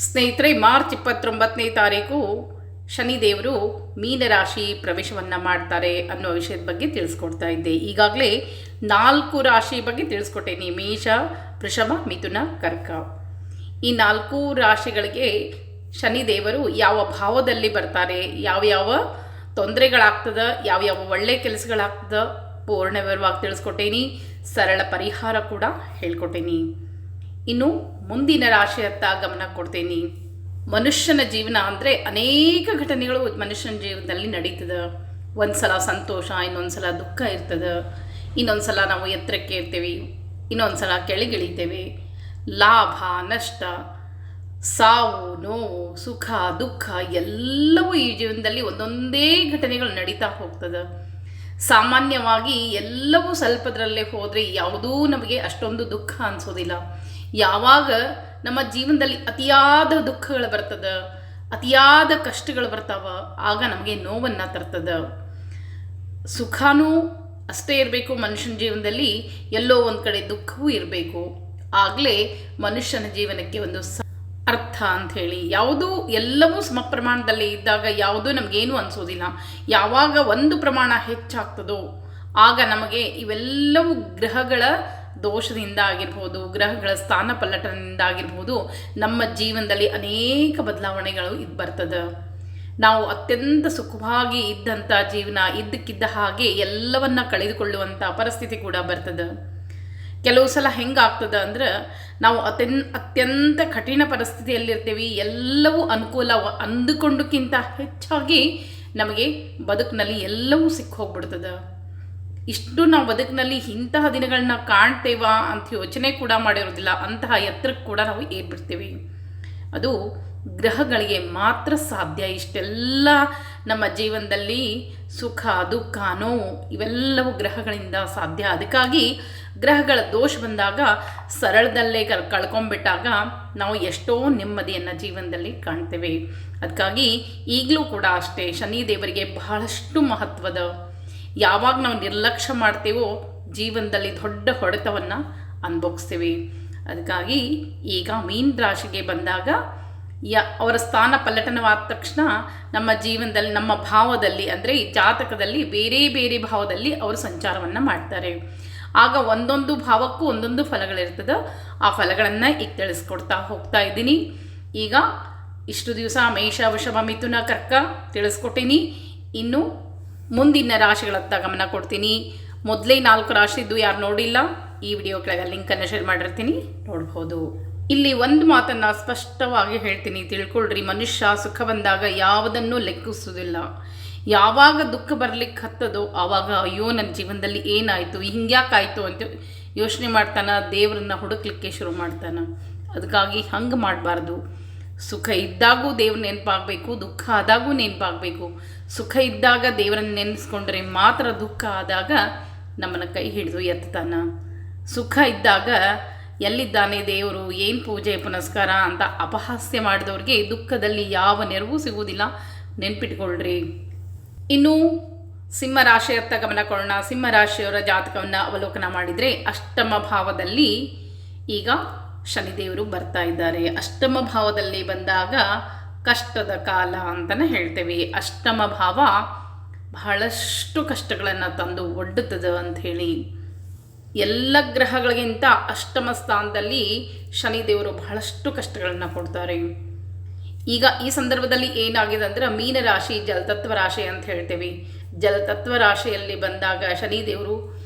ಸ್ನೇಹಿತರೆ, ಮಾರ್ಚ್ ಇಪ್ಪತ್ತೊಂಬತ್ತನೇ ತಾರೀಕು ಶನಿದೇವರು ಮೀನರಾಶಿ ಪ್ರವೇಶವನ್ನು ಮಾಡ್ತಾರೆ ಅನ್ನೋ ವಿಷಯದ ಬಗ್ಗೆ ತಿಳಿಸ್ಕೊಡ್ತಾ ಇದ್ದೆ. ಈಗಾಗಲೇ ನಾಲ್ಕು ರಾಶಿ ಬಗ್ಗೆ ತಿಳಿಸ್ಕೊಟ್ಟೇನಿ. ಮೇಷ, ವೃಷಭ, ಮಿಥುನ, ಕರ್ಕ. ಈ ನಾಲ್ಕು ರಾಶಿಗಳಿಗೆ ಶನಿದೇವರು ಯಾವ ಭಾವದಲ್ಲಿ ಬರ್ತಾರೆ ಯಾವ್ಯಾವ ತೊಂದರೆಗಳಾಗ್ತದ ಯಾವ್ಯಾವ ಒಳ್ಳೆ ಕೆಲಸಗಳಾಗ್ತದ ಪೂರ್ಣ ವಿವರವಾಗಿ ತಿಳಿಸ್ಕೊಟ್ಟೇನಿ. ಸರಳ ಪರಿಹಾರ ಕೂಡ ಹೇಳ್ಕೊಟ್ಟೇನಿ. ಇನ್ನು ಮುಂದಿನ ರಾಶಿಯತ್ತ ಗಮನ ಕೊಡ್ತೇನೆ. ಮನುಷ್ಯನ ಜೀವನ ಅಂದರೆ ಅನೇಕ ಘಟನೆಗಳು ಮನುಷ್ಯನ ಜೀವನದಲ್ಲಿ ನಡೀತದೆ. ಒಂದು ಸಲ ಸಂತೋಷ ಇನ್ನೊಂದು ಸಲ ದುಃಖ ಇರ್ತದೆ. ಇನ್ನೊಂದು ಸಲ ನಾವು ಎತ್ತರಕ್ಕೆ ಇರ್ತೇವೆ ಇನ್ನೊಂದು ಸಲ ಕೆಳಗಿಳಿತೇವೆ. ಲಾಭ, ನಷ್ಟ, ಸಾವು, ನೋವು, ಸುಖ, ದುಃಖ ಎಲ್ಲವೂ ಈ ಜೀವನದಲ್ಲಿ ಒಂದೊಂದೇ ಘಟನೆಗಳು ನಡೀತಾ ಹೋಗ್ತದೆ. ಸಾಮಾನ್ಯವಾಗಿ ಎಲ್ಲವೂ ಸ್ವಲ್ಪದರಲ್ಲೇ ಹೋದರೆ ಯಾವುದೂ ನಮಗೆ ಅಷ್ಟೊಂದು ದುಃಖ ಅನಿಸೋದಿಲ್ಲ. ಯಾವಾಗ ನಮ್ಮ ಜೀವನದಲ್ಲಿ ಅತಿಯಾದ ದುಃಖಗಳು ಬರ್ತದೆ, ಅತಿಯಾದ ಕಷ್ಟಗಳು ಬರ್ತಾವ, ಆಗ ನಮಗೆ ನೋವನ್ನು ತರ್ತದ. ಸುಖನೂ ಅಷ್ಟೇ ಇರಬೇಕು, ಮನುಷ್ಯನ ಜೀವನದಲ್ಲಿ ಎಲ್ಲೋ ಒಂದು ಕಡೆ ದುಃಖವೂ ಇರಬೇಕು. ಆಗಲೇ ಮನುಷ್ಯನ ಜೀವನಕ್ಕೆ ಒಂದು ಅರ್ಥ ಹೇಳಿ, ಯಾವುದೂ ಎಲ್ಲವೂ ಸಮ ಪ್ರಮಾಣದಲ್ಲಿ ಇದ್ದಾಗ ಯಾವುದೂ ನಮಗೇನು ಅನಿಸೋದಿಲ್ಲ. ಯಾವಾಗ ಒಂದು ಪ್ರಮಾಣ ಹೆಚ್ಚಾಗ್ತದೋ, ಆಗ ನಮಗೆ ಇವೆಲ್ಲವೂ ಗ್ರಹಗಳ ದೋಷದಿಂದ ಆಗಿರ್ಬೋದು, ಗ್ರಹಗಳ ಸ್ಥಾನ ಪಲ್ಲಟನದಿಂದ ಆಗಿರ್ಬೋದು, ನಮ್ಮ ಜೀವನದಲ್ಲಿ ಅನೇಕ ಬದಲಾವಣೆಗಳು ಇದು ಬರ್ತದೆ. ನಾವು ಅತ್ಯಂತ ಸುಖವಾಗಿ ಇದ್ದಂಥ ಜೀವನ, ಇದ್ದಕ್ಕಿದ್ದ ಹಾಗೆ ಎಲ್ಲವನ್ನ ಕಳೆದುಕೊಳ್ಳುವಂಥ ಪರಿಸ್ಥಿತಿ ಕೂಡ ಬರ್ತದೆ. ಕೆಲವು ಸಲ ಹೆಂಗಾಗ್ತದೆ ಅಂದ್ರೆ, ನಾವು ಅತ್ಯನ್, ಅತ್ಯಂತ ಕಠಿಣ ಪರಿಸ್ಥಿತಿಯಲ್ಲಿರ್ತೀವಿ, ಎಲ್ಲವೂ ಅನುಕೂಲ ಅಂದುಕೊಂಡಕ್ಕಿಂತ ಹೆಚ್ಚಾಗಿ ನಮಗೆ ಬದುಕಿನಲ್ಲಿ ಎಲ್ಲವೂ ಸಿಕ್ಕ ಹೋಗ್ಬಿಡ್ತದೆ. ಇಷ್ಟು ನಾವು ಬದುಕಿನಲ್ಲಿ ಇಂತಹ ದಿನಗಳನ್ನ ಕಾಣ್ತೇವಾ ಅಂತ ಯೋಚನೆ ಕೂಡ ಮಾಡಿರೋದಿಲ್ಲ. ಅಂತಹ ಎತ್ತರಕ್ಕೆ ಕೂಡ ನಾವು ಏರ್ಬಿಡ್ತೀವಿ. ಅದು ಗ್ರಹಗಳಿಗೆ ಮಾತ್ರ ಸಾಧ್ಯ. ಇಷ್ಟೆಲ್ಲ ನಮ್ಮ ಜೀವನದಲ್ಲಿ ಸುಖ, ದುಃಖ, ನೋವು ಇವೆಲ್ಲವೂ ಗ್ರಹಗಳಿಂದ ಸಾಧ್ಯ. ಅದಕ್ಕಾಗಿ ಗ್ರಹಗಳ ದೋಷ ಬಂದಾಗ, ಸರಳದಲ್ಲೇ ಕಲ್ ಕಳ್ಕೊಂಡ್ಬಿಟ್ಟಾಗ ನಾವು ಎಷ್ಟೋ ನೆಮ್ಮದಿಯನ್ನು ಜೀವನದಲ್ಲಿ ಕಾಣ್ತೇವೆ. ಅದಕ್ಕಾಗಿ ಈಗಲೂ ಕೂಡ ಅಷ್ಟೇ ಶನಿ ದೇವರಿಗೆ ಬಹಳಷ್ಟು ಮಹತ್ವದ ಯಾವಾಗ ನಾವು ನಿರ್ಲಕ್ಷ್ಯ ಮಾಡ್ತೇವೋ ಜೀವನದಲ್ಲಿ ದೊಡ್ಡ ಹೊಡೆತವನ್ನು ಅನುಭವಿಸ್ತೀವಿ. ಅದಕ್ಕಾಗಿ ಈಗ ಮೀನ್ ರಾಶಿಗೆ ಬಂದಾಗ ಯ, ಅವರ ಸ್ಥಾನ ಪಲ್ಲಟನವಾದ ತಕ್ಷಣ ನಮ್ಮ ಜೀವನದಲ್ಲಿ, ನಮ್ಮ ಭಾವದಲ್ಲಿ ಅಂದರೆ ಜಾತಕದಲ್ಲಿ ಬೇರೆ ಬೇರೆ ಭಾವದಲ್ಲಿ ಅವರು ಸಂಚಾರವನ್ನು ಮಾಡ್ತಾರೆ. ಆಗ ಒಂದೊಂದು ಭಾವಕ್ಕೂ ಒಂದೊಂದು ಫಲಗಳಿರ್ತದೆ. ಆ ಫಲಗಳನ್ನು ಈಗ ತಿಳಿಸ್ಕೊಡ್ತಾ ಹೋಗ್ತಾ ಇದ್ದೀನಿ. ಈಗ ಇಷ್ಟು ದಿವಸ ಮೇಷ, ವೃಷಭ, ಮಿಥುನ, ಕರ್ಕ ತಿಳಿಸ್ಕೊಟ್ಟೀನಿ. ಇನ್ನು ಮುಂದಿನ ರಾಶಿಗಳತ್ತ ಗಮನ ಕೊಡ್ತೀನಿ. ಮೊದಲೇ ನಾಲ್ಕು ರಾಶಿದ್ದು ಯಾರು ನೋಡಿಲ್ಲ, ಈ ವಿಡಿಯೋ ಕೆಳಗೆ ಲಿಂಕನ್ನು ಶೇರ್ ಮಾಡಿರ್ತೀನಿ, ನೋಡ್ಬೋದು. ಇಲ್ಲಿ ಒಂದು ಮಾತನ್ನು ಸ್ಪಷ್ಟವಾಗಿ ಹೇಳ್ತೀನಿ, ತಿಳ್ಕೊಳ್ರಿ. ಮನುಷ್ಯ ಸುಖ ಬಂದಾಗ ಯಾವುದನ್ನು ಲೆಕ್ಕಿಸೋದಿಲ್ಲ ಯಾವಾಗ ದುಃಖ ಬರ್ಲಿಕ್ಕೆ ಹತ್ತದೋ ಆವಾಗ ಅಯ್ಯೋ, ನನ್ನ ಜೀವನದಲ್ಲಿ ಏನಾಯಿತು, ಹಿಂಗ್ಯಾಕಾಯಿತು ಅಂತ ಯೋಚನೆ ಮಾಡ್ತಾನೆ, ದೇವರನ್ನ ಹುಡುಕ್ಲಿಕ್ಕೆ ಶುರು ಮಾಡ್ತಾನೆ. ಅದಕ್ಕಾಗಿ ಹಂಗೆ ಮಾಡಬಾರ್ದು. ಸುಖ ಇದ್ದಾಗೂ ದೇವ್ರ ನೆನಪಾಗಬೇಕು, ದುಃಖ ಆದಾಗೂ ನೆನಪಾಗಬೇಕು. ಸುಖ ಇದ್ದಾಗ ದೇವರನ್ನು ನೆನೆಸ್ಕೊಂಡ್ರೆ ಮಾತ್ರ ದುಃಖ ಆದಾಗ ನಮ್ಮನ್ನು ಕೈ ಹಿಡಿದು ಎತ್ತಾನ ಸುಖ ಇದ್ದಾಗ ಎಲ್ಲಿದ್ದಾನೆ ದೇವರು, ಏನು ಪೂಜೆ ಪುನಸ್ಕಾರ ಅಂತ ಅಪಹಾಸ್ಯ ಮಾಡಿದವ್ರಿಗೆ ದುಃಖದಲ್ಲಿ ಯಾವ ನೆರವು ಸಿಗುವುದಿಲ್ಲ. ನೆನ್ಪಿಟ್ಕೊಳ್ರಿ. ಇನ್ನು ಸಿಂಹರಾಶಿಯತ್ತ ಗಮನ ಕೊಡೋಣ ಸಿಂಹ ರಾಶಿಯವರ ಜಾತಕವನ್ನು ಅವಲೋಕನ ಮಾಡಿದರೆ ಅಷ್ಟಮ ಭಾವದಲ್ಲಿ ಈಗ ಶನಿದೇವರು ಬರ್ತಾ ಇದ್ದಾರೆ. ಅಷ್ಟಮ ಭಾವದಲ್ಲಿ ಬಂದಾಗ ಕಷ್ಟದ ಕಾಲ ಅಂತಲೇ ಹೇಳ್ತೇವೆ. ಅಷ್ಟಮ ಭಾವ ಬಹಳಷ್ಟು ಕಷ್ಟಗಳನ್ನು ತಂದು ಒಡ್ಡುತ್ತದೆ ಅಂಥೇಳಿ. ಎಲ್ಲ ಗ್ರಹಗಳಿಗಿಂತ ಅಷ್ಟಮ ಸ್ಥಾನದಲ್ಲಿ ಶನಿದೇವರು ಬಹಳಷ್ಟು ಕಷ್ಟಗಳನ್ನು ಕೊಡ್ತಾರೆ. ಈಗ ಈ ಸಂದರ್ಭದಲ್ಲಿ ಏನಾಗಿದೆ ಅಂದ್ರೆ ಮೀನರಾಶಿ ಜಲತತ್ವ ರಾಶಿ ಅಂತ ಹೇಳ್ತೇವೆ. ಜಲತತ್ವ ರಾಶಿಯಲ್ಲಿ ಬಂದಾಗ ಶನಿದೇವರು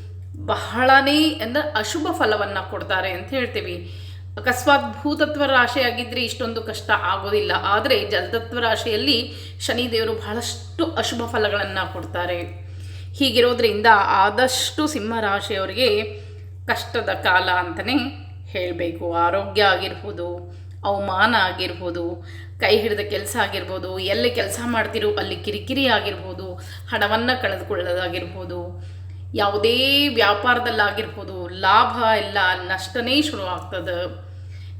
ಬಹಳನೇ ಅಂದರೆ ಅಶುಭ ಫಲವನ್ನು ಕೊಡ್ತಾರೆ ಅಂತ ಹೇಳ್ತೀವಿ. ಅಕಸ್ಮಾತ್ ಭೂತತ್ವ ರಾಶಿ ಆಗಿದ್ದರೆ ಇಷ್ಟೊಂದು ಕಷ್ಟ ಆಗೋದಿಲ್ಲ. ಆದರೆ ಜಲತತ್ವ ರಾಶಿಯಲ್ಲಿ ಶನಿದೇವರು ಬಹಳಷ್ಟು ಅಶುಭ ಫಲಗಳನ್ನು ಕೊಡ್ತಾರೆ. ಹೀಗಿರೋದ್ರಿಂದ ಆದಷ್ಟು ಸಿಂಹ ರಾಶಿಯವರಿಗೆ ಕಷ್ಟದ ಕಾಲ ಅಂತಲೇ ಹೇಳಬೇಕು. ಆರೋಗ್ಯ ಆಗಿರ್ಬೋದು, ಅವಮಾನ ಆಗಿರ್ಬೋದು, ಕೈ ಹಿಡಿದ ಕೆಲಸ ಆಗಿರ್ಬೋದು, ಎಲ್ಲಿ ಕೆಲಸ ಮಾಡ್ತಿರೋ ಅಲ್ಲಿ ಕಿರಿಕಿರಿ ಆಗಿರ್ಬೋದು, ಹಣವನ್ನು ಕಳೆದುಕೊಳ್ಳೋದಾಗಿರ್ಬೋದು ಯಾವುದೇ ವ್ಯಾಪಾರದಲ್ಲಾಗಿರ್ಬೋದು, ಲಾಭ ಎಲ್ಲ ನಷ್ಟನೇ ಶುರು ಆಗ್ತದೆ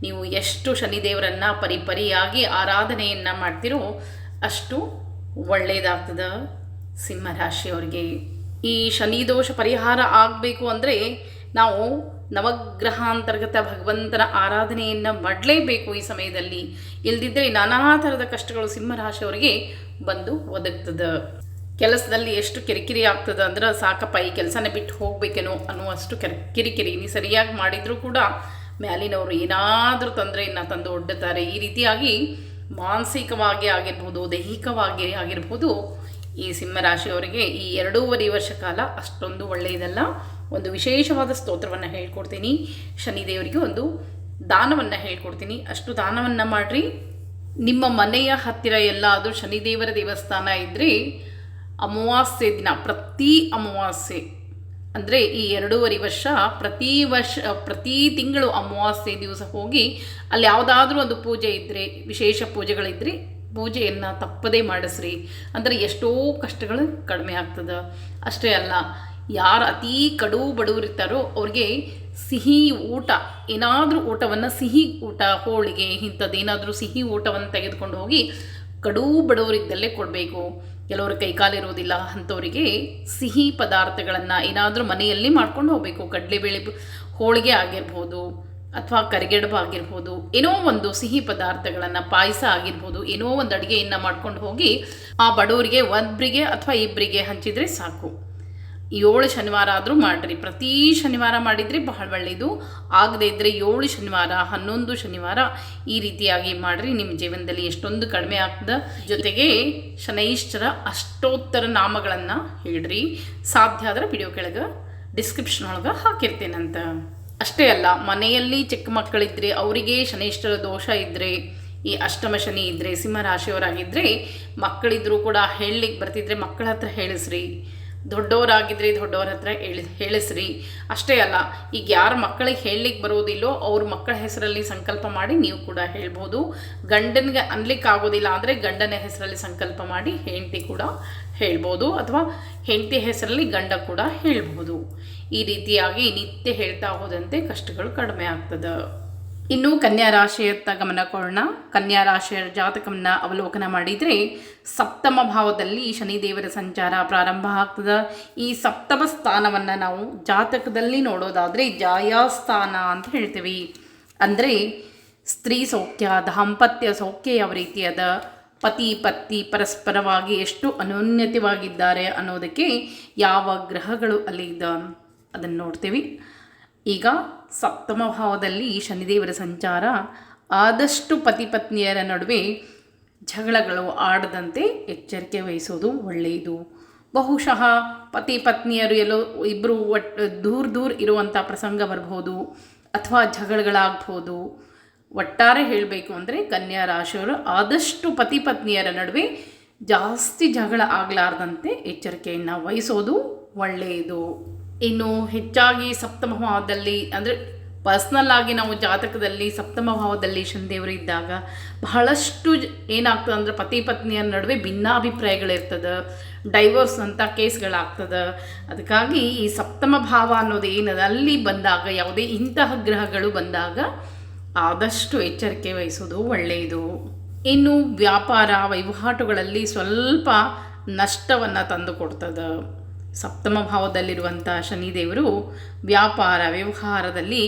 ನೀವು ಎಷ್ಟು ಶನಿದೇವರನ್ನು ಪರಿಪರಿಯಾಗಿ ಆರಾಧನೆಯನ್ನು ಮಾಡ್ತಿರೋ ಅಷ್ಟು ಒಳ್ಳೆಯದಾಗ್ತದೆ ಸಿಂಹರಾಶಿಯವ್ರಿಗೆ. ಈ ಶನಿ ದೋಷ ಪರಿಹಾರ ಆಗಬೇಕು ಅಂದರೆ ನಾವು ನವಗ್ರಹಾಂತರ್ಗತ ಭಗವಂತನ ಆರಾಧನೆಯನ್ನು ಮಾಡಲೇಬೇಕು ಈ ಸಮಯದಲ್ಲಿ. ಇಲ್ದಿದ್ದರೆ ನಾನಾ ಥರದ ಕಷ್ಟಗಳು ಸಿಂಹರಾಶಿಯವರಿಗೆ ಬಂದು ಒದಗ್ತದೆ. ಕೆಲಸದಲ್ಲಿ ಎಷ್ಟು ಕಿರಿಕಿರಿ ಆಗ್ತದೆ ಅಂದ್ರೆ ಸಾಕಪ್ಪ ಈ ಕೆಲಸನ ಬಿಟ್ಟು ಹೋಗ್ಬೇಕೇನೋ ಅನ್ನುವಷ್ಟು ಕೆರ, ಕಿರಿಕಿರಿ. ನೀ ಸರಿಯಾಗಿ ಮಾಡಿದರೂ ಕೂಡ ಮ್ಯಾಲಿನವರು ಏನಾದರೂ ತೊಂದರೆಯನ್ನು ತಂದು ಒಡ್ಡುತ್ತಾರೆ. ಈ ರೀತಿಯಾಗಿ ಮಾನಸಿಕವಾಗಿ ಆಗಿರ್ಬೋದು, ದೈಹಿಕವಾಗಿ ಆಗಿರ್ಬೋದು ಈ ಸಿಂಹರಾಶಿಯವರಿಗೆ ಈ ಎರಡೂವರೆ ವರ್ಷ ಕಾಲ ಅಷ್ಟೊಂದು ಒಳ್ಳೆಯದಲ್ಲ. ಒಂದು ವಿಶೇಷವಾದ ಸ್ತೋತ್ರವನ್ನು ಹೇಳ್ಕೊಡ್ತೀನಿ. ಶನಿದೇವರಿಗೆ ಒಂದು ದಾನವನ್ನು ಹೇಳ್ಕೊಡ್ತೀನಿ. ಅಷ್ಟು ದಾನವನ್ನು ಮಾಡಿರಿ. ನಿಮ್ಮ ಮನೆಯ ಹತ್ತಿರ ಎಲ್ಲಾದರೂ ಶನಿದೇವರ ದೇವಸ್ಥಾನ ಇದ್ದರೆ ಅಮಾವಾಸ್ಯೆ ದಿನ, ಪ್ರತಿ ಅಮಾವಾಸ್ಯೆ. ಅಂದರೆ ಈ ಎರಡೂವರೆ ವರ್ಷ ಪ್ರತಿ ವರ್ಷ, ಪ್ರತಿ ತಿಂಗಳು ಅಮಾವಾಸ್ಯೆ ದಿವಸ ಹೋಗಿ ಅಲ್ಲಿ ಯಾವುದಾದ್ರೂ ಒಂದು ಪೂಜೆ ಇದ್ದರೆ ವಿಶೇಷ ಪೂಜೆಗಳಿದ್ದರೆ ಪೂಜೆಯನ್ನು ತಪ್ಪದೇ ಮಾಡಿಸ್ರಿ. ಅಂದರೆ ಎಷ್ಟೋ ಕಷ್ಟಗಳು ಕಡಿಮೆ ಆಗ್ತದೆ. ಅಷ್ಟೇ ಅಲ್ಲ, ಯಾರು ಅತೀ ಕಡು ಬಡವರಿರ್ತಾರೋ ಅವ್ರಿಗೆ ಸಿಹಿ ಊಟ, ಏನಾದರೂ ಊಟವನ್ನು ಸಿಹಿ ಊಟ, ಹೋಳಿಗೆ, ಇಂಥದ್ದೇನಾದರೂ ಸಿಹಿ ಊಟವನ್ನು ತೆಗೆದುಕೊಂಡು ಹೋಗಿ ಕಡು ಬಡವರಿದ್ದಲ್ಲೇ ಕೊಡಬೇಕು. ಕೆಲವರು ಕೈಕಾಲಿರೋದಿಲ್ಲ ಅಂಥವರಿಗೆ ಸಿಹಿ ಪದಾರ್ಥಗಳನ್ನು ಏನಾದರೂ ಮನೆಯಲ್ಲಿ ಮಾಡ್ಕೊಂಡು ಹೋಗಬೇಕು. ಕಡಲೆಬೇಳೆ ಹೋಳಿಗೆ ಆಗಿರ್ಬೋದು ಅಥವಾ ಕರಿಗಡುಬು ಆಗಿರ್ಬೋದು, ಏನೋ ಒಂದು ಸಿಹಿ ಪದಾರ್ಥಗಳನ್ನು ಪಾಯಸ ಆಗಿರ್ಬೋದು, ಏನೋ ಒಂದು ಅಡುಗೆಯನ್ನು ಮಾಡ್ಕೊಂಡು ಹೋಗಿ ಆ ಬಡವರಿಗೆ ಒಬ್ಬರಿಗೆ ಅಥವಾ ಇಬ್ಬರಿಗೆ ಹಂಚಿದರೆ ಸಾಕು. ಏಳು ಶನಿವಾರ ಆದರೂ ಮಾಡಿರಿ. ಪ್ರತಿ ಶನಿವಾರ ಮಾಡಿದರೆ ಬಹಳ ಒಳ್ಳೆಯದು ಆಗದೇ ಇದ್ದರೆ ಏಳು ಶನಿವಾರ, ಹನ್ನೊಂದು ಶನಿವಾರ ಈ ರೀತಿಯಾಗಿ ಮಾಡಿರಿ. ನಿಮ್ಮ ಜೀವನದಲ್ಲಿ ಎಷ್ಟೊಂದು ಕಡಿಮೆ ಆಗ್ತದ. ಜೊತೆಗೆ ಶನೈಶ್ಚರ ಅಷ್ಟೋತ್ತರ ನಾಮಗಳನ್ನು ಹೇಳ್ರಿ. ಸಾಧ್ಯ ಆದರೆ ವಿಡಿಯೋ ಕೆಳಗೆ ಡಿಸ್ಕ್ರಿಪ್ಷನ್ ಒಳಗೆ ಹಾಕಿರ್ತೇನಂತ. ಅಷ್ಟೇ ಅಲ್ಲ, ಮನೆಯಲ್ಲಿ ಚಿಕ್ಕ ಮಕ್ಕಳಿದ್ದರೆ ಅವರಿಗೆ ಶನೈಶ್ಚರ ದೋಷ ಇದ್ದರೆ ಈ ಅಷ್ಟಮ ಶನಿ ಇದ್ದರೆ ಸಿಂಹರಾಶಿಯವರಾಗಿದ್ದರೆ ಮಕ್ಕಳಿದ್ರೂ ಕೂಡ ಹೇಳಲಿಕ್ಕೆ ಬರ್ತಿದ್ರೆ ಮಕ್ಕಳ ಹತ್ರ ಹೇಳಿಸ್ರಿ. ದೊಡ್ಡವರಾಗಿದ್ದರೆ ದೊಡ್ಡವ್ರ ಹತ್ರ ಹೇಳಿ, ಹೇಳಿಸ್ರಿ. ಅಷ್ಟೇ ಅಲ್ಲ, ಈಗ ಯಾರು ಮಕ್ಕಳಿಗೆ ಹೇಳಲಿಕ್ಕೆ ಬರೋದಿಲ್ಲೋ ಅವ್ರ ಮಕ್ಕಳ ಹೆಸರಲ್ಲಿ ಸಂಕಲ್ಪ ಮಾಡಿ ನೀವು ಕೂಡ ಹೇಳ್ಬೋದು. ಗಂಡನಿಗೆ ಅನ್ಲಿಕ್ಕೆ ಆಗೋದಿಲ್ಲ ಅಂದರೆ ಗಂಡನ ಹೆಸರಲ್ಲಿ ಸಂಕಲ್ಪ ಮಾಡಿ ಹೆಂಡತಿ ಕೂಡ ಹೇಳ್ಬೋದು ಅಥವಾ ಹೆಂಡತಿ ಹೆಸರಲ್ಲಿ ಗಂಡ ಕೂಡ ಹೇಳ್ಬೋದು. ಈ ರೀತಿಯಾಗಿ ನಿತ್ಯ ಹೇಳ್ತಾ ಹೋದಂತೆ ಕಷ್ಟಗಳು ಕಡಿಮೆ ಆಗ್ತದೆ. ಇನ್ನು ಕನ್ಯಾ ರಾಶಿಯತ್ತ ಗಮನ ಕೊಡೋಣ. ಕನ್ಯಾ ರಾಶಿಯ ಜಾತಕವನ್ನು ಅವಲೋಕನ ಮಾಡಿದರೆ ಸಪ್ತಮ ಭಾವದಲ್ಲಿ ಶನಿದೇವರ ಸಂಚಾರ ಪ್ರಾರಂಭ ಆಗ್ತದೆ. ಈ ಸಪ್ತಮ ಸ್ಥಾನವನ್ನು ನಾವು ಜಾತಕದಲ್ಲಿ ನೋಡೋದಾದರೆ ಜಾಯಾಸ್ಥಾನ ಅಂತ ಹೇಳ್ತೀವಿ. ಅಂದರೆ ಸ್ತ್ರೀ ಸೌಖ್ಯ, ದಾಂಪತ್ಯ ಸೌಖ್ಯ ಯಾವ ರೀತಿಯಾದ ಪತಿ, ಪತ್ನಿ ಪರಸ್ಪರವಾಗಿ ಎಷ್ಟು ಅನೋನ್ಯತವಾಗಿದ್ದಾರೆ ಅನ್ನೋದಕ್ಕೆ ಯಾವ ಗ್ರಹಗಳು ಅಲ್ಲಿ ಇದ್ದ ಅದನ್ನು ನೋಡ್ತೀವಿ. ಈಗ ಸಪ್ತಮ ಭಾವದಲ್ಲಿ ಶನಿದೇವರ ಸಂಚಾರ ಆದಷ್ಟು ಪತಿ ಪತ್ನಿಯರ ನಡುವೆ ಜಗಳಗಳು ಆಡದಂತೆ ಎಚ್ಚರಿಕೆ ವಹಿಸೋದು ಒಳ್ಳೆಯದು. ಬಹುಶಃ ಪತಿ ಪತ್ನಿಯರು ಎಲ್ಲೋ ಇಬ್ಬರು ಒಟ್ಟು ದೂರ ದೂರ ಇರುವಂಥ ಪ್ರಸಂಗ ಬರ್ಬೋದು ಅಥವಾ ಜಗಳಗಳಾಗ್ಬೋದು. ಒಟ್ಟಾರೆ ಹೇಳಬೇಕು ಅಂದರೆ ಕನ್ಯಾ ರಾಶಿಯವರು ಆದಷ್ಟು ಪತಿ ಪತ್ನಿಯರ ನಡುವೆ ಜಾಸ್ತಿ ಜಗಳ ಆಗಲಾರ್ದಂತೆ ಎಚ್ಚರಿಕೆಯನ್ನು ವಹಿಸೋದು ಒಳ್ಳೆಯದು. ಇನ್ನು ಹೆಚ್ಚಾಗಿ ಸಪ್ತಮ ಭಾವದಲ್ಲಿ ಅಂದರೆ ಪರ್ಸ್ನಲ್ ಆಗಿ ನಾವು ಜಾತಕದಲ್ಲಿ ಸಪ್ತಮ ಭಾವದಲ್ಲಿ ಶನಿದೇವರು ಇದ್ದಾಗ ಬಹಳಷ್ಟು ಏನಾಗ್ತದೆ ಅಂದರೆ ಪತಿ ಪತ್ನಿಯ ನಡುವೆ ಭಿನ್ನಾಭಿಪ್ರಾಯಗಳಿರ್ತದೆ ಡೈವೋರ್ಸ್ ಅಂತ ಕೇಸ್ಗಳಾಗ್ತದೆ. ಅದಕ್ಕಾಗಿ ಈ ಸಪ್ತಮ ಭಾವ ಅನ್ನೋದು ಏನದ? ಅಲ್ಲಿ ಬಂದಾಗ, ಯಾವುದೇ ಇಂತಹ ಗ್ರಹಗಳು ಬಂದಾಗ ಆದಷ್ಟು ಎಚ್ಚರಿಕೆ ವಹಿಸೋದು ಒಳ್ಳೆಯದು. ಇನ್ನು ವ್ಯಾಪಾರ, ವಹಿವಾಟುಗಳಲ್ಲಿ ಸ್ವಲ್ಪ ನಷ್ಟವನ್ನು ತಂದು ಕೊಡ್ತದೆ. ಸಪ್ತಮ ಭಾವದಲ್ಲಿರುವಂಥ ಶನಿದೇವರು ವ್ಯಾಪಾರ ವ್ಯವಹಾರದಲ್ಲಿ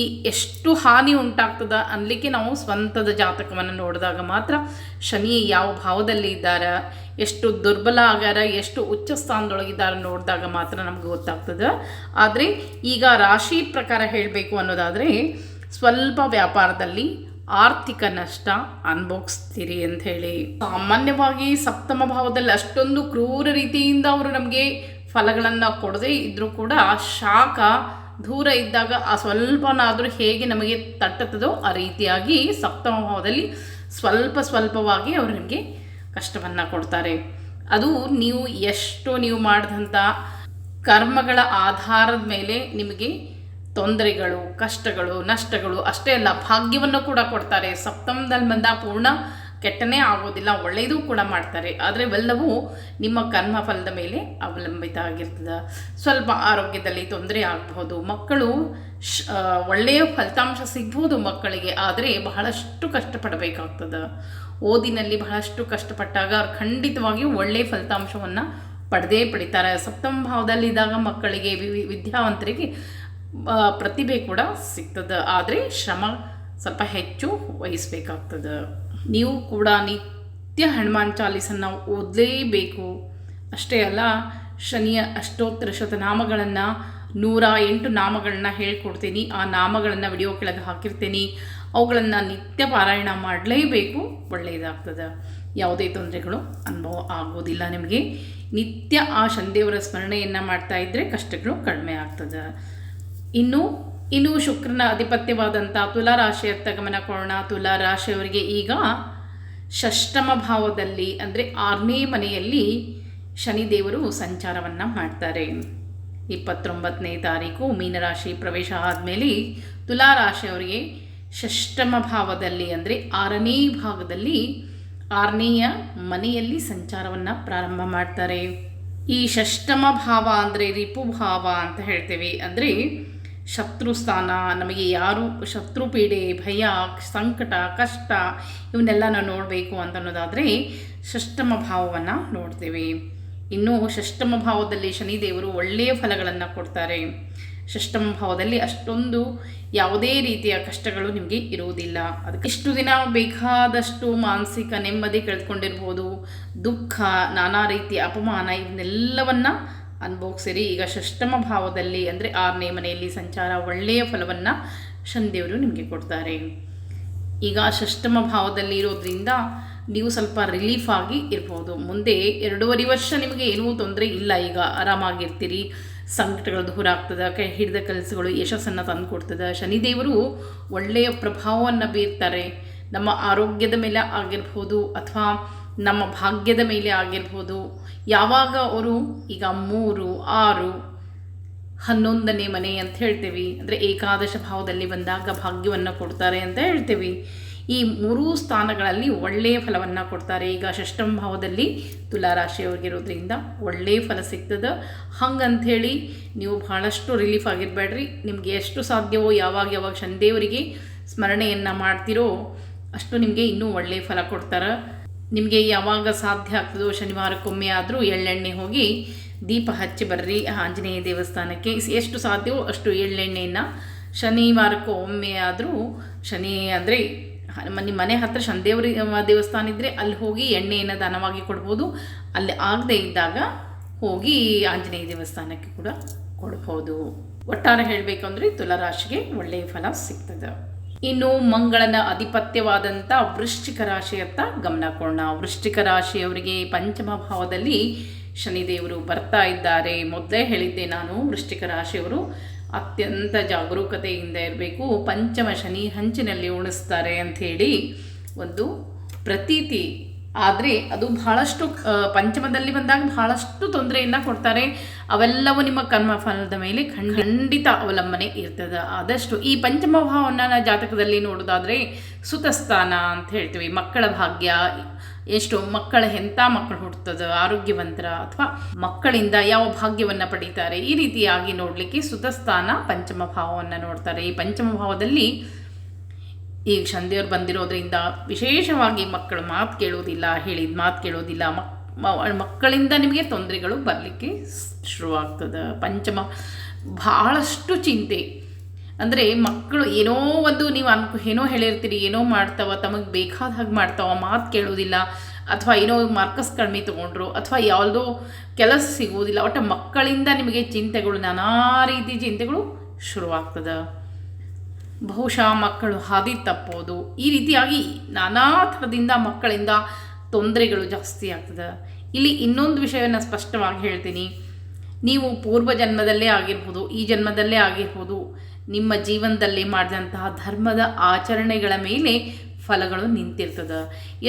ಈ ಎಷ್ಟು ಹಾನಿ ಉಂಟಾಗ್ತದ ಅನ್ನಲಿಕ್ಕೆ ನಾವು ಸ್ವಂತದ ಜಾತಕವನ್ನು ನೋಡಿದಾಗ ಮಾತ್ರ ಶನಿ ಯಾವ ಭಾವದಲ್ಲಿ ಇದ್ದಾರೆ, ಎಷ್ಟು ದುರ್ಬಲ ಆಗ್ಯಾರ, ಎಷ್ಟು ಉಚ್ಚ ಸ್ಥಾನದೊಳಗಿದ್ದಾರೆ ನೋಡಿದಾಗ ಮಾತ್ರ ನಮ್ಗೆ ಗೊತ್ತಾಗ್ತದೆ. ಆದರೆ ಈಗ ರಾಶಿ ಪ್ರಕಾರ ಹೇಳಬೇಕು ಅನ್ನೋದಾದರೆ ಸ್ವಲ್ಪ ವ್ಯಾಪಾರದಲ್ಲಿ ಆರ್ಥಿಕ ನಷ್ಟ ಅನುಭವಿಸ್ತೀರಿ ಅಂತ ಹೇಳಿ. ಸಾಮಾನ್ಯವಾಗಿ ಸಪ್ತಮ ಭಾವದಲ್ಲಿ ಅಷ್ಟೊಂದು ಕ್ರೂರ ರೀತಿಯಿಂದ ಅವರು ನಮಗೆ ಫಲಗಳನ್ನು ಕೊಡದೇ ಇದ್ದರೂ ಕೂಡ ಶಾಖ ದೂರ ಇದ್ದಾಗ ಆ ಸ್ವಲ್ಪನಾದರೂ ಹೇಗೆ ನಮಗೆ ತಟ್ಟುತ್ತದೋ ಆ ರೀತಿಯಾಗಿ ಸಪ್ತಮ ಭಾವದಲ್ಲಿ ಸ್ವಲ್ಪ ಸ್ವಲ್ಪವಾಗಿ ಅವರು ನಿಮಗೆ ಕಷ್ಟವನ್ನು ಕೊಡ್ತಾರೆ. ಅದು ನೀವು ಎಷ್ಟು ನೀವು ಮಾಡಿದಂಥ ಕರ್ಮಗಳ ಆಧಾರದ ಮೇಲೆ ನಿಮಗೆ ತೊಂದರೆಗಳು, ಕಷ್ಟಗಳು, ನಷ್ಟಗಳು ಅಷ್ಟೇ ಅಲ್ಲ, ಭಾಗ್ಯವನ್ನು ಕೂಡ ಕೊಡ್ತಾರೆ. ಸಪ್ತಮದಲ್ಲಿ ಬಂದ ಪೂರ್ಣ ಕೆಟ್ಟನೇ ಆಗೋದಿಲ್ಲ, ಒಳ್ಳೆಯದು ಕೂಡ ಮಾಡ್ತಾರೆ. ಆದರೆ ಇವೆಲ್ಲವೂ ನಿಮ್ಮ ಕರ್ಮ ಫಲದ ಮೇಲೆ ಅವಲಂಬಿತ ಆಗಿರ್ತದೆ. ಸ್ವಲ್ಪ ಆರೋಗ್ಯದಲ್ಲಿ ತೊಂದರೆ ಆಗಬಹುದು. ಮಕ್ಕಳು ಶ್ ಒಳ್ಳೆಯ ಫಲಿತಾಂಶ ಸಿಗ್ಬೋದು ಮಕ್ಕಳಿಗೆ, ಆದರೆ ಬಹಳಷ್ಟು ಕಷ್ಟಪಡಬೇಕಾಗ್ತದೆ. ಓದಿನಲ್ಲಿ ಬಹಳಷ್ಟು ಕಷ್ಟಪಟ್ಟಾಗ ಅವ್ರು ಖಂಡಿತವಾಗಿಯೂ ಒಳ್ಳೆಯ ಫಲಿತಾಂಶವನ್ನು ಪಡೆದೇ ಪಡಿತಾರೆ. ಸಪ್ತಮ ಭಾವದಲ್ಲಿದ್ದಾಗ ಮಕ್ಕಳಿಗೆ ವಿ- ವಿದ್ಯಾವಂತರಿಗೆ ಪ್ರತಿಭೆ ಕೂಡ ಸಿಗ್ತದೆ. ಆದರೆ ಶ್ರಮ ಸ್ವಲ್ಪ ಹೆಚ್ಚು ವಹಿಸ್ಬೇಕಾಗ್ತದೆ. ನೀವು ಕೂಡ ನಿತ್ಯ ಹನುಮಾನ್ ಚಾಲೀಸನ್ನು ಓದಲೇಬೇಕು. ಅಷ್ಟೇ ಅಲ್ಲ, ಶನಿಯ ಅಷ್ಟೋತ್ತರ ಶತನಾಮಗಳನ್ನು, ನೂರ ಎಂಟು ನಾಮಗಳನ್ನ ಹೇಳ್ಕೊಡ್ತೀನಿ. ಆ ನಾಮಗಳನ್ನು ವಿಡಿಯೋ ಕೆಳಗೆ ಹಾಕಿರ್ತೀನಿ. ಅವುಗಳನ್ನು ನಿತ್ಯ ಪಾರಾಯಣ ಮಾಡಲೇಬೇಕು. ಒಳ್ಳೆಯದಾಗ್ತದೆ ಯಾವುದೇ ತೊಂದರೆಗಳು ಅನುಭವ ಆಗೋದಿಲ್ಲ ನಿಮಗೆ. ನಿತ್ಯ ಆ ಶನಿದೇವರ ಸ್ಮರಣೆಯನ್ನು ಮಾಡ್ತಾ ಇದ್ದರೆ ಕಷ್ಟಗಳು ಕಡಿಮೆ ಆಗ್ತದೆ. ಇನ್ನು ಇನ್ನು ಶುಕ್ರನ ಅಧಿಪತ್ಯವಾದಂಥ ತುಲಾರಾಶಿಯತ್ತ ಗಮನ ಕೊಡೋಣ. ತುಲಾ ರಾಶಿಯವರಿಗೆ ಈಗ ಷಷ್ಟಮ ಭಾವದಲ್ಲಿ ಅಂದರೆ ಆರನೇ ಮನೆಯಲ್ಲಿ ಶನಿದೇವರು ಸಂಚಾರವನ್ನು ಮಾಡ್ತಾರೆ. ಇಪ್ಪತ್ತೊಂಬತ್ತನೇ ತಾರೀಕು ಮೀನರಾಶಿ ಪ್ರವೇಶ ಆದಮೇಲೆ ತುಲಾ ರಾಶಿಯವರಿಗೆ ಷಷ್ಟಮ ಭಾವದಲ್ಲಿ ಅಂದರೆ ಆರನೇ ಭಾಗದಲ್ಲಿ ಆರನೆಯ ಮನೆಯಲ್ಲಿ ಸಂಚಾರವನ್ನು ಪ್ರಾರಂಭ ಮಾಡ್ತಾರೆ. ಈ ಷಷ್ಟಮ ಭಾವ ಅಂದರೆ ರಿಪು ಭಾವ ಅಂತ ಹೇಳ್ತೇವೆ. ಅಂದರೆ ಶತ್ರು ಸ್ಥಾನ ನಮಗೆ ಯಾರು ಶತ್ರು ಪೀಡೆ ಭಯ, ಸಂಕಟ, ಕಷ್ಟ ಇವನ್ನೆಲ್ಲ ನಾವು ನೋಡಬೇಕು ಅಂತ ಅನ್ನೋದಾದರೆ ಷಷ್ಟಮ ಭಾವವನ್ನು ನೋಡ್ತೇವೆ. ಇನ್ನು ಷಷ್ಟಮ ಭಾವದಲ್ಲಿ ಶನಿದೇವರು ಒಳ್ಳೆಯ ಫಲಗಳನ್ನು ಕೊಡ್ತಾರೆ. ಷಷ್ಟಮ ಭಾವದಲ್ಲಿ ಅಷ್ಟೊಂದು ಯಾವುದೇ ರೀತಿಯ ಕಷ್ಟಗಳು ನಿಮಗೆ ಇರುವುದಿಲ್ಲ. ಅದಕ್ಕೆ ಇಷ್ಟು ದಿನ ಬೇಕಾದಷ್ಟು ಮಾನಸಿಕ ನೆಮ್ಮದಿ ಕಳೆದುಕೊಂಡಿರ್ಬೋದು. ದುಃಖ, ನಾನಾ ರೀತಿಯ ಅಪಮಾನ, ಇವನ್ನೆಲ್ಲವನ್ನ ಅನುಭವಿಸಿರಿ ಈಗ ಷಷ್ಟಮ ಭಾವದಲ್ಲಿ ಅಂದರೆ ಆರನೇ ಮನೆಯಲ್ಲಿ ಸಂಚಾರ ಒಳ್ಳೆಯ ಫಲವನ್ನು ಶನಿದೇವರು ನಿಮಗೆ ಕೊಡ್ತಾರೆ. ಈಗ ಷಷ್ಟಮ ಭಾವದಲ್ಲಿ ಇರೋದ್ರಿಂದ ನೀವು ಸ್ವಲ್ಪ ರಿಲೀಫ್ ಆಗಿ ಇರ್ಬೋದು. ಮುಂದೆ ಎರಡೂವರೆ ವರ್ಷ ನಿಮಗೆ ಏನೂ ತೊಂದರೆ ಇಲ್ಲ. ಈಗ ಆರಾಮಾಗಿರ್ತೀರಿ. ಸಂಕಟಗಳು ದೂರ ಆಗ್ತದೆ. ಕೈ ಹಿಡಿದ ಕೆಲಸಗಳು ಯಶಸ್ಸನ್ನು ತಂದುಕೊಡ್ತದೆ. ಶನಿದೇವರು ಒಳ್ಳೆಯ ಪ್ರಭಾವವನ್ನು ಬೀರ್ತಾರೆ. ನಮ್ಮ ಆರೋಗ್ಯದ ಮೇಲೆ ಆಗಿರ್ಬೋದು ಅಥವಾ ನಮ್ಮ ಭಾಗ್ಯದ ಮೇಲೆ ಆಗಿರ್ಬೋದು. ಯಾವಾಗ ಅವರು ಈಗ ಮೂರು, ಆರು, ಹನ್ನೊಂದನೇ ಮನೆ ಅಂತ ಹೇಳ್ತೀವಿ. ಅಂದರೆ ಏಕಾದಶ ಭಾವದಲ್ಲಿ ಬಂದಾಗ ಭಾಗ್ಯವನ್ನು ಕೊಡ್ತಾರೆ ಅಂತ ಹೇಳ್ತೇವೆ. ಈ ಮೂರೂ ಸ್ಥಾನಗಳಲ್ಲಿ ಒಳ್ಳೆಯ ಫಲವನ್ನು ಕೊಡ್ತಾರೆ. ಈಗ ಷಷ್ಟಮ ಭಾವದಲ್ಲಿ ತುಲಾರಾಶಿಯವ್ರಿಗಿರೋದ್ರಿಂದ ಒಳ್ಳೆಯ ಫಲ ಸಿಗ್ತದೆ. ಹಂಗಂಥೇಳಿ ನೀವು ಭಾಳಷ್ಟು ರಿಲೀಫ್ ಆಗಿರಬೇಡ್ರಿ. ನಿಮಗೆ ಎಷ್ಟು ಸಾಧ್ಯವೋ ಯಾವಾಗ ಯಾವಾಗ ಶನಿದೇವರಿಗೆ ಸ್ಮರಣೆಯನ್ನು ಮಾಡ್ತಿರೋ ಅಷ್ಟು ನಿಮಗೆ ಇನ್ನೂ ಒಳ್ಳೆಯ ಫಲ ಕೊಡ್ತಾರೆ. ನಿಮಗೆ ಯಾವಾಗ ಸಾಧ್ಯ ಆಗ್ತದೋ ಶನಿವಾರಕ್ಕೊಮ್ಮೆ ಆದರೂ ಎಳ್ಳೆಣ್ಣೆ ಹೋಗಿ ದೀಪ ಹಚ್ಚಿ ಬರ್ರಿ. ಆಂಜನೇಯ ದೇವಸ್ಥಾನಕ್ಕೆ ಎಷ್ಟು ಸಾಧ್ಯವೋ ಅಷ್ಟು ಎಳ್ಳೆಣ್ಣೆಯನ್ನು ಶನಿವಾರಕ್ಕೂ ಒಮ್ಮೆ ಆದರೂ ಶನಿ ಅಂದರೆ ನಿಮ್ಮ ಮನೆ ಹತ್ತಿರ ಶನಿದೇವ್ರಿ ದೇವಸ್ಥಾನ ಇದ್ದರೆ ಅಲ್ಲಿ ಹೋಗಿ ಎಣ್ಣೆಯನ್ನು ದಾನವಾಗಿ ಕೊಡ್ಬೋದು. ಅಲ್ಲಿ ಆಗದೇ ಇದ್ದಾಗ ಹೋಗಿ ಆಂಜನೇಯ ದೇವಸ್ಥಾನಕ್ಕೆ ಕೂಡ ಕೊಡ್ಬೋದು. ಒಟ್ಟಾರೆ ಹೇಳಬೇಕಂದ್ರೆ ತುಲಾರಾಶಿಗೆ ಒಳ್ಳೆಯ ಫಲ ಸಿಗ್ತದೆ. ಇನ್ನು ಮಂಗಳನ ಅಧಿಪತ್ಯವಾದಂಥ ವೃಶ್ಚಿಕ ರಾಶಿಯತ್ತ ಗಮನ ಕೊಡೋಣ. ವೃಶ್ಚಿಕ ರಾಶಿಯವರಿಗೆ ಪಂಚಮ ಭಾವದಲ್ಲಿ ಶನಿದೇವರು ಬರ್ತಾ ಇದ್ದಾರೆ. ಮೊದಲೇ ಹೇಳಿದ್ದೆ ನಾನು, ವೃಶ್ಚಿಕ ರಾಶಿಯವರು ಅತ್ಯಂತ ಜಾಗರೂಕತೆಯಿಂದ ಇರಬೇಕು. ಪಂಚಮ ಶನಿ ಹಂಚಿನಲ್ಲಿ ಉಣಿಸ್ತಾರೆ ಅಂಥೇಳಿ ಒಂದು ಪ್ರತೀತಿ ಆದರೆ ಅದು ಬಹಳಷ್ಟು ಪಂಚಮದಲ್ಲಿ ಬಂದಾಗ ಬಹಳಷ್ಟು ತೊಂದರೆಯನ್ನು ಕೊಡ್ತಾರೆ. ಅವೆಲ್ಲವೂ ನಿಮ್ಮ ಕರ್ಮಫಲದ ಮೇಲೆ ಖಂಡಿತ ಅವಲಂಬನೆ ಇರ್ತದೆ. ಆದಷ್ಟು ಈ ಪಂಚಮ ಭಾವವನ್ನು ಜಾತಕದಲ್ಲಿ ನೋಡೋದಾದರೆ ಸುತಸ್ಥಾನ ಅಂತ ಹೇಳ್ತೀವಿ. ಮಕ್ಕಳ ಭಾಗ್ಯ, ಎಷ್ಟು ಮಕ್ಕಳ ಎಂಥ ಮಕ್ಕಳು ಹುಟ್ಟುತ್ತದೆ, ಆರೋಗ್ಯವಂತರ ಅಥವಾ ಮಕ್ಕಳಿಂದ ಯಾವ ಭಾಗ್ಯವನ್ನು ಪಡೀತಾರೆ, ಈ ರೀತಿಯಾಗಿ ನೋಡಲಿಕ್ಕೆ ಸುತಸ್ಥಾನ ಪಂಚಮ ಭಾವವನ್ನು ನೋಡ್ತಾರೆ. ಈ ಪಂಚಮ ಭಾವದಲ್ಲಿ ಈಗ ಶನಿದೇವ್ರು ಬಂದಿರೋದ್ರಿಂದ ವಿಶೇಷವಾಗಿ ಮಕ್ಕಳು ಮಾತು ಕೇಳೋದಿಲ್ಲ, ಹೇಳಿದ ಮಾತು ಕೇಳೋದಿಲ್ಲ. ಮಕ್ ಮಕ್ಕಳಿಂದ ನಿಮಗೆ ತೊಂದರೆಗಳು ಬರಲಿಕ್ಕೆ ಶುರುವಾಗ್ತದೆ. ಪಂಚಮ ಭಾಳಷ್ಟು ಚಿಂತೆ. ಅಂದರೆ ಮಕ್ಕಳು ಏನೋ ಒಂದು ನೀವು ಅನ್ಕೊ, ಏನೋ ಹೇಳಿರ್ತೀರಿ, ಏನೋ ಮಾಡ್ತಾವ, ತಮಗೆ ಬೇಕಾದ ಹಾಗೆ ಮಾಡ್ತಾವ, ಮಾತು ಕೇಳೋದಿಲ್ಲ, ಅಥವಾ ಏನೋ ಮಾರ್ಕಸ್ ಕಡಿಮೆ ತೊಗೊಂಡ್ರು, ಅಥವಾ ಯಾವುದೋ ಕೆಲಸ ಸಿಗುವುದಿಲ್ಲ ಒಟ್ಟು ಮಕ್ಕಳಿಂದ ನಿಮಗೆ ಚಿಂತೆಗಳು, ನಾನಾ ರೀತಿ ಚಿಂತೆಗಳು ಶುರುವಾಗ್ತದೆ. ಬಹುಶಃ ಮಕ್ಕಳು ಹಾದಿ ತಪ್ಪೋದು. ಈ ರೀತಿಯಾಗಿ ನಾನಾ ಥರದಿಂದ ಮಕ್ಕಳಿಂದ ತೊಂದರೆಗಳು ಜಾಸ್ತಿ ಆಗ್ತದೆ. ಇಲ್ಲಿ ಇನ್ನೊಂದು ವಿಷಯವನ್ನು ಸ್ಪಷ್ಟವಾಗಿ ಹೇಳ್ತೀನಿ. ನೀವು ಪೂರ್ವ ಜನ್ಮದಲ್ಲೇ ಆಗಿರ್ಬೋದು, ಈ ಜನ್ಮದಲ್ಲೇ ಆಗಿರ್ಬೋದು, ನಿಮ್ಮ ಜೀವನದಲ್ಲಿ ಮಾಡಿದಂತಹ ಧರ್ಮದ ಆಚರಣೆಗಳ ಮೇಲೆ ಫಲಗಳು ನಿಂತಿರ್ತದೆ.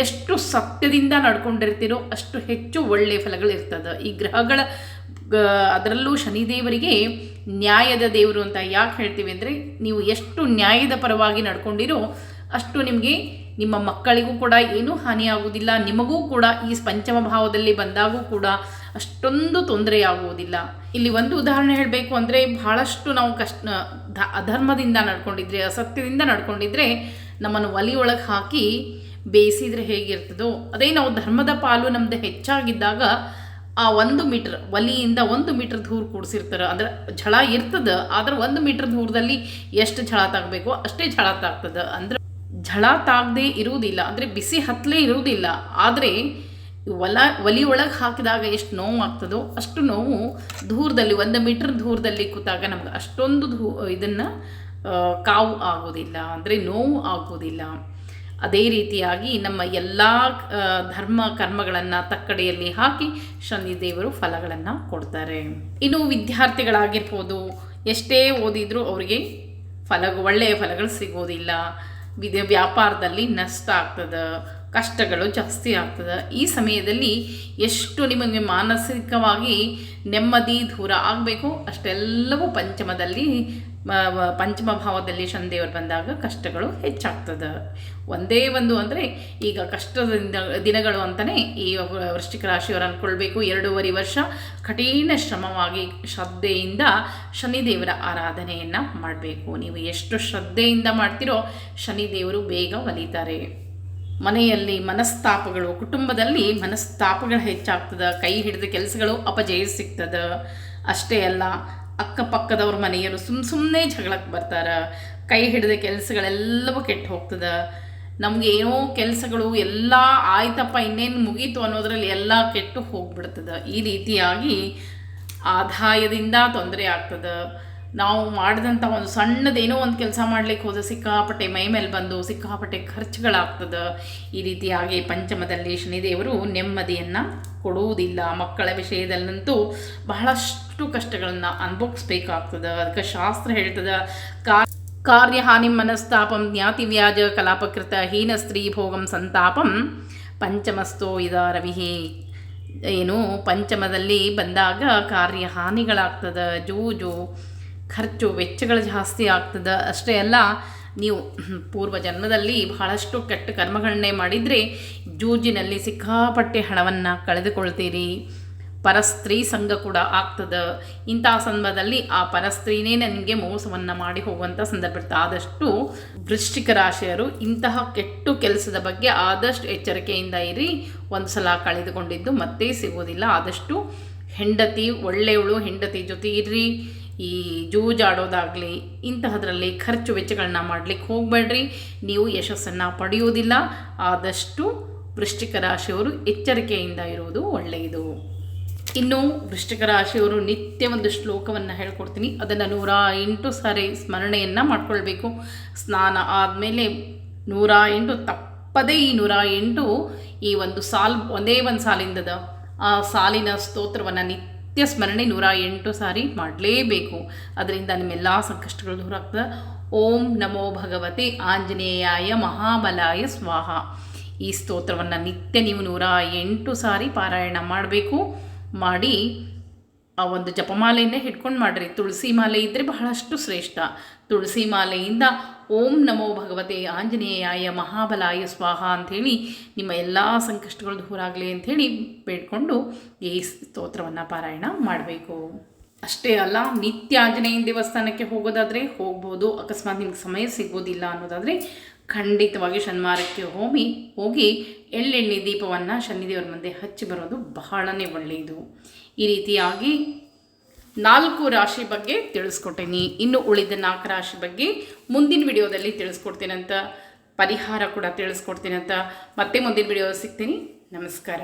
ಎಷ್ಟು ಸತ್ಯದಿಂದ ನಡ್ಕೊಂಡಿರ್ತೀರೋ ಅಷ್ಟು ಹೆಚ್ಚು ಒಳ್ಳೆಯ ಫಲಗಳು ಇರ್ತದೆ. ಈ ಗ್ರಹಗಳ ಅದರಲ್ಲೂ ಶನಿದೇವರಿಗೆ ನ್ಯಾಯದ ದೇವರು ಅಂತ ಯಾಕೆ ಹೇಳ್ತೀವಿ ಅಂದರೆ ನೀವು ಎಷ್ಟು ನ್ಯಾಯದ ಪರವಾಗಿ ನಡ್ಕೊಂಡಿರೋ ಅಷ್ಟು ನಿಮಗೆ ನಿಮ್ಮ ಮಕ್ಕಳಿಗೂ ಕೂಡ ಏನೂ ಹಾನಿಯಾಗುವುದಿಲ್ಲ ನಿಮಗೂ ಕೂಡ ಈ ಪಂಚಮ ಭಾವದಲ್ಲಿ ಬಂದಾಗೂ ಕೂಡ ಅಷ್ಟೊಂದು ತೊಂದರೆಯಾಗುವುದಿಲ್ಲ ಇಲ್ಲಿ ಒಂದು ಉದಾಹರಣೆ ಹೇಳಬೇಕು ಅಂದರೆ ಬಹಳಷ್ಟು ನಾವು ಕಷ್ಟ ಅಧರ್ಮದಿಂದ ನಡ್ಕೊಂಡಿದ್ರೆ, ಅಸತ್ಯದಿಂದ ನಡ್ಕೊಂಡಿದ್ರೆ ನಮ್ಮನ್ನು ಒಲಿಯೊಳಗೆ ಹಾಕಿ ಬೇಯಿಸಿದರೆ ಹೇಗಿರ್ತದೋ, ಅದೇ ನಾವು ಧರ್ಮದ ಪಾಲು ನಮ್ಮದು ಹೆಚ್ಚಾಗಿದ್ದಾಗ ಆ ಒಂದು ಮೀಟ್ರ್ ಒಲಿಯಿಂದ ಒಂದು ಮೀಟ್ರ್ ದೂರ ಕೂಡಿಸಿರ್ತಾರೆ. ಅಂದ್ರೆ ಝಳ ಇರ್ತದೆ, ಆದ್ರೆ ಒಂದು ಮೀಟ್ರ್ ದೂರದಲ್ಲಿ ಎಷ್ಟು ಝಳ ತಾಗಬೇಕು, ಅಷ್ಟೇ ಝಳ ತಾಗ್ತದೆ. ಅಂದ್ರೆ ಝಳ ತಾಗದೇ ಇರುವುದಿಲ್ಲ, ಅಂದರೆ ಬಿಸಿ ಹತ್ತಲೇ ಇರುವುದಿಲ್ಲ. ಆದರೆ ಒಲ, ಒಲಿ ಒಳಗೆ ಹಾಕಿದಾಗ ಎಷ್ಟು ನೋವು ಆಗ್ತದೋ ಅಷ್ಟು ನೋವು ದೂರದಲ್ಲಿ, ಒಂದು ಮೀಟ್ರ್ ದೂರದಲ್ಲಿ ಕೂತಾಗ ನಮ್ಗೆ ಅಷ್ಟೊಂದು ದೂ ಇದನ್ನು ಕಾವು ಆಗೋದಿಲ್ಲ. ಅಂದರೆ ನೋವು ಆಗೋದಿಲ್ಲ. ಅದೇ ರೀತಿಯಾಗಿ ನಮ್ಮ ಎಲ್ಲ ಧರ್ಮ ಕರ್ಮಗಳನ್ನು ತಕ್ಕಡೆಯಲ್ಲಿ ಹಾಕಿ ಶನಿದೇವರು ಫಲಗಳನ್ನು ಕೊಡ್ತಾರೆ. ಇನ್ನು ವಿದ್ಯಾರ್ಥಿಗಳಾಗಿರ್ಬೋದು, ಎಷ್ಟೇ ಓದಿದರೂ ಅವರಿಗೆ ಫಲ ಒಳ್ಳೆಯ ಫಲಗಳು ಸಿಗೋದಿಲ್ಲ. ವಿದ, ವ್ಯಾಪಾರದಲ್ಲಿ ನಷ್ಟ ಆಗ್ತದೆ, ಕಷ್ಟಗಳು ಜಾಸ್ತಿ ಆಗ್ತದೆ. ಈ ಸಮಯದಲ್ಲಿ ಎಷ್ಟು ನಿಮಗೆ ಮಾನಸಿಕವಾಗಿ ನೆಮ್ಮದಿ, ದೂರ ಆಗಬೇಕು ಅಷ್ಟೆಲ್ಲವೂ ಪಂಚಮದಲ್ಲಿ ಪಂಚಮ ಭಾವದಲ್ಲಿ ಶನಿದೇವರು ಬಂದಾಗ ಕಷ್ಟಗಳು ಹೆಚ್ಚಾಗ್ತದೆ. ಒಂದೇ ಒಂದು ಅಂದರೆ ಈಗ ಕಷ್ಟದ ದಿನಗಳು ಅಂತಲೇ ಈ ವೃಶ್ಚಿಕ ರಾಶಿಯವರು ಅಂದ್ಕೊಳ್ಬೇಕು. ಎರಡೂವರೆ ವರ್ಷ ಕಠಿಣ ಶ್ರಮವಾಗಿ ಶ್ರದ್ಧೆಯಿಂದ ಶನಿದೇವರ ಆರಾಧನೆಯನ್ನು ಮಾಡಬೇಕು. ನೀವು ಎಷ್ಟು ಶ್ರದ್ಧೆಯಿಂದ ಮಾಡ್ತೀರೋ ಶನಿದೇವರು ಬೇಗ ಒಲಿತಾರೆ. ಮನೆಯಲ್ಲಿ ಮನಸ್ತಾಪಗಳು, ಕುಟುಂಬದಲ್ಲಿ ಮನಸ್ತಾಪಗಳು ಹೆಚ್ಚಾಗ್ತದೆ. ಕೈ ಹಿಡಿದ ಕೆಲಸಗಳು ಅಪಜಯ ಸಿಗ್ತದೆ. ಅಷ್ಟೇ ಅಲ್ಲ ಅಕ್ಕಪಕ್ಕದವ್ರ ಮನೆಯವರು ಸುಮ್ಮ ಸುಮ್ಮನೆ ಜಗಳಕ್ಕೆ ಬರ್ತಾರೆ. ಕೈ ಹಿಡಿದ ಕೆಲಸಗಳೆಲ್ಲವೂ ಕೆಟ್ಟು ಹೋಗ್ತದೆ. ನಮ್ಗೆ ಏನೋ ಕೆಲಸಗಳು ಎಲ್ಲ ಆಯ್ತಪ್ಪ, ಇನ್ನೇನು ಮುಗೀತು ಅನ್ನೋದ್ರಲ್ಲಿ ಎಲ್ಲ ಕೆಟ್ಟು ಹೋಗ್ಬಿಡ್ತದೆ. ಈ ರೀತಿಯಾಗಿ ಆದಾಯದಿಂದ ತೊಂದರೆ ಆಗ್ತದೆ. ನಾವು ಮಾಡಿದಂಥ ಒಂದು ಸಣ್ಣದೇನೋ ಒಂದು ಕೆಲಸ ಮಾಡ್ಲಿಕ್ಕೆ ಹೋದ ಸಿಕ್ಕಾಪಟ್ಟೆ ಮೈ ಮೇಲೆ ಬಂದು, ಸಿಕ್ಕಾಪಟ್ಟೆ ಖರ್ಚುಗಳಾಗ್ತದೆ. ಈ ರೀತಿಯಾಗಿ ಪಂಚಮದಲ್ಲಿ ಶನಿದೇವರು ನೆಮ್ಮದಿಯನ್ನು ಕೊಡುವುದಿಲ್ಲ. ಮಕ್ಕಳ ವಿಷಯದಲ್ಲಂತೂ ಬಹಳಷ್ಟು ಕಷ್ಟಗಳನ್ನು ಅನುಭವಿಸ್ಬೇಕಾಗ್ತದೆ. ಅದಕ್ಕೆ ಶಾಸ್ತ್ರ ಹೇಳ್ತದೆ, ಕಾ, ಕಾರ್ಯಹಾನಿ ಮನಸ್ತಾಪಂ ಜ್ಞಾತಿ ವ್ಯಾಜ ಕಲಾಪಕೃತ ಹೀನ ಸ್ತ್ರೀ ಭೋಗಂ ಸಂತಾಪಂ ಪಂಚಮಸ್ತೋ ಇದ ರವಿಹಿ. ಏನು ಪಂಚಮದಲ್ಲಿ ಬಂದಾಗ ಕಾರ್ಯ ಹಾನಿಗಳಾಗ್ತದೆ ಜೂಜು ಖರ್ಚು ವೆಚ್ಚಗಳು ಜಾಸ್ತಿ ಆಗ್ತದೆ ಅಷ್ಟೇ ಅಲ್ಲ, ನೀವು ಪೂರ್ವ ಜನ್ಮದಲ್ಲಿ ಬಹಳಷ್ಟು ಕೆಟ್ಟ ಕರ್ಮಗಳನ್ನೇ ಮಾಡಿದರೆ ಜೂಜಿನಲ್ಲಿ ಸಿಕ್ಕಾಪಟ್ಟೆ ಹಣವನ್ನು ಕಳೆದುಕೊಳ್ತೀರಿ. ಪರಸ್ತ್ರೀ ಸಂಘ ಕೂಡ ಆಗ್ತದೆ. ಇಂಥ ಸಂದರ್ಭದಲ್ಲಿ ಆ ಪರಸ್ತ್ರೀನೇ ನನಗೆ ಮೋಸವನ್ನು ಮಾಡಿ ಹೋಗುವಂಥ ಸಂದರ್ಭ ಇರ್ತದೆ ಆದಷ್ಟು ವೃಶ್ಚಿಕ ರಾಶಿಯರು ಇಂತಹ ಕೆಟ್ಟು ಕೆಲಸದ ಬಗ್ಗೆ ಆದಷ್ಟು ಎಚ್ಚರಿಕೆಯಿಂದ ಇರಿ. ಒಂದು ಸಲ ಕಳೆದುಕೊಂಡಿದ್ದು ಮತ್ತೆ ಸಿಗೋದಿಲ್ಲ ಆದಷ್ಟು ಹೆಂಡತಿ, ಒಳ್ಳೆಯವಳು, ಹೆಂಡತಿ ಜೊತೆ ಇರ್ರಿ. ಈ ಜೂಜಾಡೋದಾಗಲಿ ಇಂತಹದ್ರಲ್ಲಿ ಖರ್ಚು ವೆಚ್ಚಗಳನ್ನ ಮಾಡಲಿಕ್ಕೆ ಹೋಗಬೇಡ್ರಿ. ನೀವು ಯಶಸ್ಸನ್ನು ಪಡೆಯುವುದಿಲ್ಲ ಆದಷ್ಟು ವೃಶ್ಚಿಕ ರಾಶಿಯವರು ಎಚ್ಚರಿಕೆಯಿಂದ ಇರುವುದು ಒಳ್ಳೆಯದು. ಇನ್ನು ವೃಶ್ಚಿಕ ರಾಶಿಯವರು ನಿತ್ಯ ಒಂದು ಶ್ಲೋಕವನ್ನು ಹೇಳ್ಕೊಡ್ತೀನಿ. ಅದನ್ನು ನೂರ ಎಂಟು ಸಾರಿ ಸ್ಮರಣೆಯನ್ನು ಮಾಡಿಕೊಳ್ಬೇಕು. ಸ್ನಾನ ಆದಮೇಲೆ ನೂರ ಎಂಟು ತಪ್ಪದೇ ಈ ನೂರ ಎಂಟು ಈ ಒಂದು ಸಾಲ್, ಒಂದೇ ಒಂದು ಸಾಲಿಂದದ, ಆ ಸಾಲಿನ ಸ್ತೋತ್ರವನ್ನು ನಿತ್ಯ ಸ್ಮರಣೆ ನೂರ ಎಂಟು ಸಾರಿ ಮಾಡಲೇಬೇಕು. ಅದರಿಂದ ನಿಮ್ಮೆಲ್ಲ ಸಂಕಷ್ಟಗಳು ದೂರ ಆಗ್ತದೆ. ಓಂ ನಮೋ ಭಗವತೆ ಆಂಜನೇಯಾಯ ಮಹಾಬಲಾಯ ಸ್ವಾಹ. ಈ ಸ್ತೋತ್ರವನ್ನು ನಿತ್ಯ ನೀವು ನೂರ ಎಂಟು ಸಾರಿ ಪಾರಾಯಣ ಮಾಡಬೇಕು. ಮಾಡಿ ಆ ಒಂದು ಜಪಮಾಲೆಯನ್ನೇ ಹಿಡ್ಕೊಂಡು ಮಾಡಿರಿ. ತುಳಸಿ ಮಾಲೆ ಇದ್ದರೆ ಬಹಳಷ್ಟು ಶ್ರೇಷ್ಠ. ತುಳಸಿ ಮಾಲೆಯಿಂದ ಓಂ ನಮೋ ಭಗವತೆ ಆಂಜನೇಯಾಯ ಮಹಾಬಲಾಯ ಸ್ವಾಹ ಅಂಥೇಳಿ ನಿಮ್ಮ ಎಲ್ಲ ಸಂಕಷ್ಟಗಳು ದೂರ ಆಗಲಿ ಅಂಥೇಳಿ ಬೇಡ್ಕೊಂಡು ಈ ಸ್ತೋತ್ರವನ್ನು ಪಾರಾಯಣ ಮಾಡಬೇಕು. ಅಷ್ಟೇ ಅಲ್ಲ ನಿತ್ಯ ಆಂಜನೇಯನ ದೇವಸ್ಥಾನಕ್ಕೆ ಹೋಗೋದಾದರೆ ಹೋಗ್ಬೋದು. ಅಕಸ್ಮಾತ್ ನಿಮ್ಗೆ ಸಮಯ ಸಿಗೋದಿಲ್ಲ ಅನ್ನೋದಾದರೆ ಖಂಡಿತವಾಗಿ ಶನಿವಾರಕ್ಕೆ ಹೋಗಿ ಹೋಗಿ ಎಳ್ಳೆಣ್ಣೆ ದೀಪವನ್ನು ಶನಿದೇವರ ಮುಂದೆ ಹಚ್ಚಿ ಬರೋದು ಬಹಳನೇ ಒಳ್ಳೆಯದು. ಈ ರೀತಿಯಾಗಿ ನಾಲ್ಕು ರಾಶಿ ಬಗ್ಗೆ ತಿಳಿಸ್ಕೊಟ್ಟೇನಿ. ಇನ್ನು ಉಳಿದ ನಾಲ್ಕು ರಾಶಿ ಬಗ್ಗೆ ಮುಂದಿನ ವಿಡಿಯೋದಲ್ಲಿ ತಿಳಿಸ್ಕೊಡ್ತೀನಂತ ಪರಿಹಾರ ಕೂಡ ತಿಳಿಸ್ಕೊಡ್ತೀನಂತ ಮತ್ತೆ ಮುಂದಿನ ವಿಡಿಯೋ ಸಿಗ್ತೀನಿ. ನಮಸ್ಕಾರ.